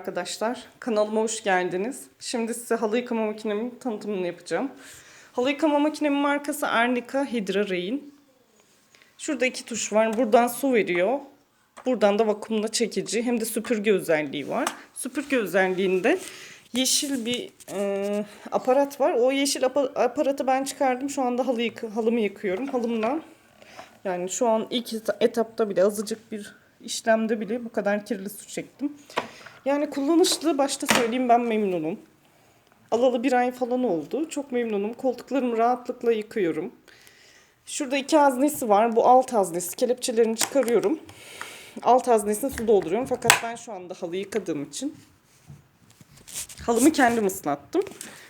Arkadaşlar kanalıma hoş geldiniz. Şimdi size halı yıkama makinemin tanıtımını yapacağım. Halı yıkama makinemin markası Ernika Hydra Rain. Şurada iki tuş var. Buradan su veriyor. Buradan da vakumla çekici hem de süpürge özelliği var. Süpürge özelliğinde yeşil bir e, aparat var. O yeşil apa- aparatı ben çıkardım. Şu anda halı yık- halımı yıkıyorum. Halımdan yani şu an ilk eta- etapta bile azıcık bir işlemde bile bu kadar kirli su çektim. Yani kullanışlı başta söyleyeyim ben memnunum. Alalı bir ay falan oldu. Çok memnunum. Koltuklarımı rahatlıkla yıkıyorum. Şurada iki haznesi var. Bu alt haznesi. Kelepçelerini çıkarıyorum. Alt haznesine su dolduruyorum. Fakat ben şu anda halı yıkadığım için halımı kendim ıslattım.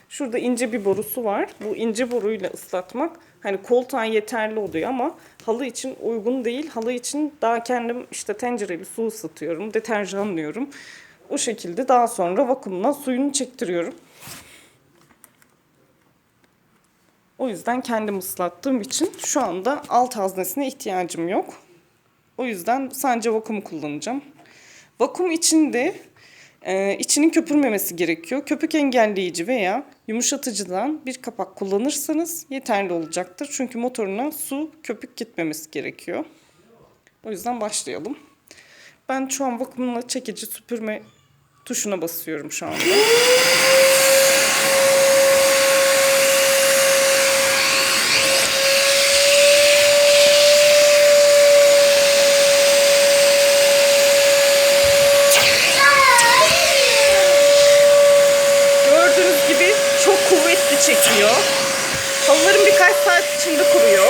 Şurada ince bir borusu var. Bu ince boruyla ıslatmak hani koltuğa yeterli oluyor ama halı için uygun değil. Halı için daha kendim işte tencereyle su ısıtıyorum, deterjanlıyorum. O şekilde daha sonra vakumla suyunu çektiriyorum. O yüzden kendim ıslattığım için şu anda alt haznesine ihtiyacım yok. O yüzden sadece vakumu kullanacağım. Vakum içinde e, içinin köpürmemesi gerekiyor. Köpük engelleyici veya yumuşatıcıdan bir kapak kullanırsanız yeterli olacaktır. Çünkü motoruna su, köpük gitmemesi gerekiyor. O yüzden başlayalım. Ben şu an vakumla çekici süpürme tuşuna basıyorum şu anda. Gördüğünüz gibi çok kuvvetli çekiyor. Halılarım birkaç saat içinde kuruyor.